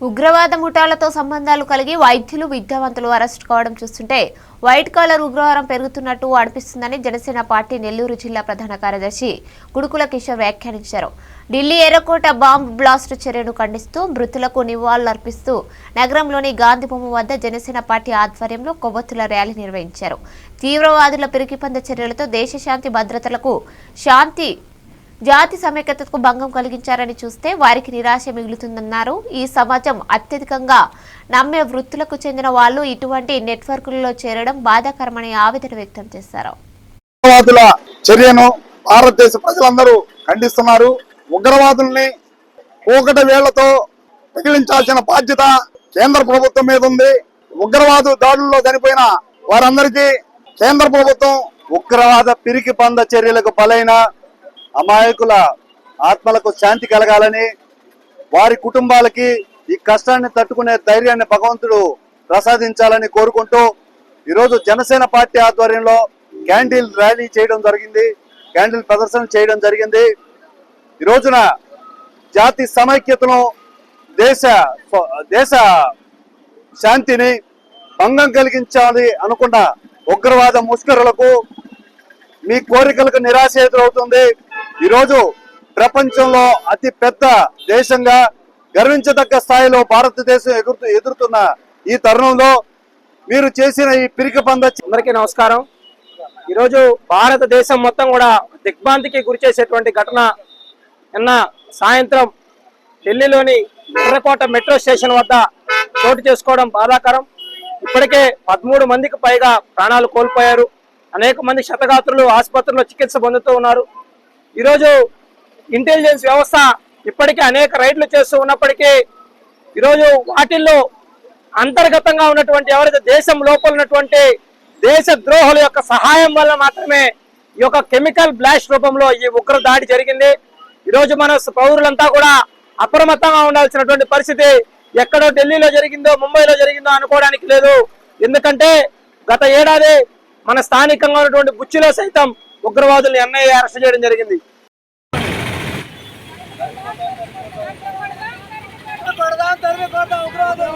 ఉగ్రవాద ముఠాలతో సంబంధాలు కలిగి వైద్యులు విద్యావంతులు అరెస్ట్ కావడం చూస్తుంటే వైట్ కాలర్ ఉగ్రవారం పెరుగుతున్నట్టు అనిపిస్తుందని జనసేన పార్టీ నెల్లూరు జిల్లా ప్రధాన కార్యదర్శి గుడుకుల కిషోర్ వ్యాఖ్యానించారు. ఢిల్లీ ఎర్రకోట బాంబ్ బ్లాస్ట్ చర్యను ఖండిస్తూ మృతులకు నివాళులర్పిస్తూ నగరంలోని గాంధీబొమ్మ వద్ద జనసేన పార్టీ ఆధ్వర్యంలో కొవ్వొత్తుల ర్యాలీ నిర్వహించారు. తీవ్రవాదుల పిరికిపంద చర్యలతో దేశ శాంతి భద్రతలకు శాంతి జాతి సమైక్యతకు భంగం కలిగించారని చూస్తే వారికి నిరాశ మిగులుతుందన్నారు. ఈ సమాజం అత్యధికంగా నమ్మే వృత్తులకు చెందిన వాళ్ళు ఇటువంటి నెట్వర్క్లలో చేరడం బాధాకరమని ఆవేదన వ్యక్తం చేశారు. ఉగ్రవాదుల చర్యను భారతదేశ ప్రజలందరూ ఖండిస్తున్నారు. ఉగ్రవాదుల్ని కూకటి వేళ్ళతో మిగిలించాల్సిన బాధ్యత కేంద్ర ప్రభుత్వం మీద ఉంది. ఉగ్రవాదు దాడుల్లో చనిపోయిన వారందరికీ కేంద్ర ప్రభుత్వం ఉగ్రవాద పిరికి పంద చర్యలకు బలైన అమాయకుల ఆత్మలకు శాంతి కలగాలని వారి కుటుంబాలకి ఈ కష్టాన్ని తట్టుకునే ధైర్యాన్ని భగవంతుడు ప్రసాదించాలని కోరుకుంటూ ఈరోజు జనసేన పార్టీ ఆధ్వర్యంలో క్యాండిల్ ర్యాలీ చేయడం జరిగింది. క్యాండిల్ ప్రదర్శన చేయడం జరిగింది. ఈ రోజున జాతి సమైక్యతను దేశ దేశ శాంతిని భంగం కలిగించాలి అనుకున్న ఉగ్రవాద ముష్కరులకు మీ కోరికలకు నిరాశ ఎదురవుతుంది. ఈరోజు ప్రపంచంలో అతి పెద్ద దేశంగా గర్వించదగ్గ స్థాయిలో భారతదేశం ఎగురుతూ ఎదురుతున్న ఈ తరుణంలో మీరు చేసిన ఈ పిరికి పంద అందరికీ నమస్కారం. ఈరోజు భారతదేశం మొత్తం కూడా దిగ్భ్రాంతికి గురి చేసేటువంటి ఘటన నిన్న సాయంత్రం ఢిల్లీలోని ఎర్రకోట మెట్రో స్టేషన్ వద్ద చోటు చేసుకోవడం బాధాకరం. ఇప్పటికే పదమూడు మందికి పైగా ప్రాణాలు కోల్పోయారు. అనేక మంది శతగాత్రులు ఆసుపత్రిలో చికిత్స పొందుతూ ఉన్నారు. ఈరోజు ఇంటెలిజెన్స్ వ్యవస్థ ఇప్పటికే అనేక రైడ్లు చేస్తూ ఉన్నప్పటికీ ఈరోజు వాటిల్లో అంతర్గతంగా ఉన్నటువంటి ఎవరైతే దేశం లోపల ఉన్నటువంటి దేశ ద్రోహుల యొక్క సహాయం వల్ల మాత్రమే ఈ యొక్క కెమికల్ బ్లాస్ట్ రూపంలో ఈ ఉగ్ర దాడి జరిగింది. ఈరోజు మన పౌరులంతా కూడా అప్రమత్తంగా ఉండాల్సినటువంటి పరిస్థితి ఎక్కడో ఢిల్లీలో జరిగిందో ముంబైలో జరిగిందో అనుకోవడానికి లేదు. ఎందుకంటే గత ఏడాది మన స్థానికంగా ఉన్నటువంటి బుచ్చిలో సైతం ఉగ్రవాదులు ఎన్ఐఏ అరెస్ట్ చేయడం జరిగింది. కొడదాం తరిమి కొడదాం ఉగ్రవాదం.